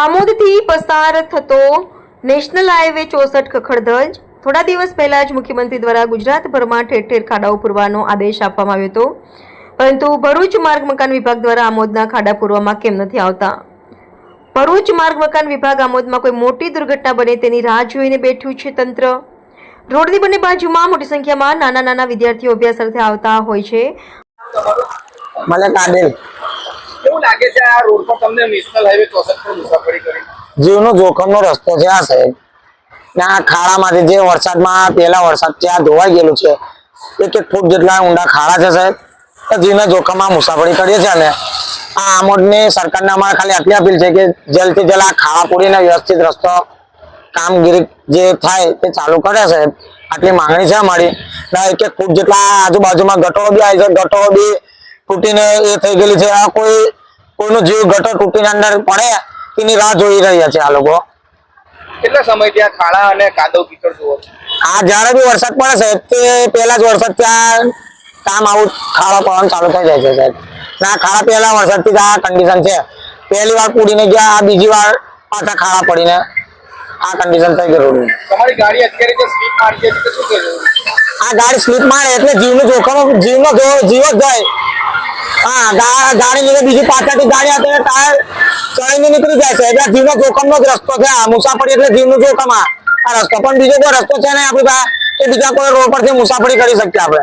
આમોદથી પસાર થતો national highway ચોસઠ કખડધજ થોડા દિવસ પહેલા જ મુખ્યમંત્રી દ્વારા ગુજરાતભરમાં ઠેર ઠેર ખાડાઓ પૂરવાનો આદેશ આપવામાં આવ્યો હતો. પરંતુ ભરૂચ માર્ગ મકાન વિભાગ દ્વારા આમોદના ખાડા પૂરવામાં કેમ નથી આવતા? ભરૂચ માર્ગ મકાન વિભાગ આમોદમાં કોઈ મોટી દુર્ઘટના બને તેની રાહ જોઈને બેઠું છે તંત્ર. રોડની બંને બાજુમાં મોટી સંખ્યામાં નાના નાના વિદ્યાર્થીઓ અભ્યાસ અર્થે આવતા હોય છે. મને કાદેલ છે, આ રોડ જોખમનો રસ્તો છે આ સાહેબ. આ ખાડામાંથી જે વરસાદમાં પહેલા વરસાદ ત્યાં ધોવાઈ ગયેલું છે, એક એક ફૂટ જેટલા ઊંડા ખાડા છે સાહેબ. જીવના જોખમમાં મુસાફરી કરીએ છીએ અમે આ આમોદની સરકારને અમારે ખાલી આટલી અપીલ છે કે જલ્દથી જલ્દ આ ખાડા પૂરીને વ્યવસ્થિત રસ્તો, કામગીરી જે થાય તે ચાલુ કરે સાહેબ. આટલી માંગણી છે અમારી. એક એક ફૂટ જેટલા આજુબાજુમાં ગટરો બી આવી છે, ગટરો બી તૂટીને એ થઈ ગયેલી છે. આ કોઈ કોઈનો જીવ ગટર તૂટીને અંદર પડે તેની રાહ જોઈ રહ્યા છે આ લોકો. કેટલા સમયથી આ ખાડા અને કાદવ કીચડ જુઓ આ જ્યારે બી વરસાદ પડે છે તે પહેલા જ વરસાદ ત્યાં કામ આવું ખાડા પડવાનું ચાલુ થઈ જાય છે સાહેબ. ને ખાડા પહેલા વરસાદથી જ આ કન્ડિશન છે. પહેલી વાર પૂડીને ગયા આ બીજી વાર પાછા ખાડા પડીને આ કન્ડિશન થઈ ગઈ રોડની તમારી ગાડી અત્યારે જે સ્લીપ મારતી હતી શું કર્યું આ ગાડી સ્લીપ મારે એટલે જીવનું જોખમ જીવનો જીવ જ જાય. હા ગાડી લીધે બીજી પાછળથી ગાડી એટલે ટાયર ચડીને નીકળી જાય છે. એટલે જીવનો જ રસ્તો છે. આ મુસાફરી એટલે જીવનું જોખમ આ. રસ્તો પણ બીજો કોઈ રસ્તો છે ને આપણી બીજા રોડ પરથી મુસાફરી કરી શકીએ આપણે.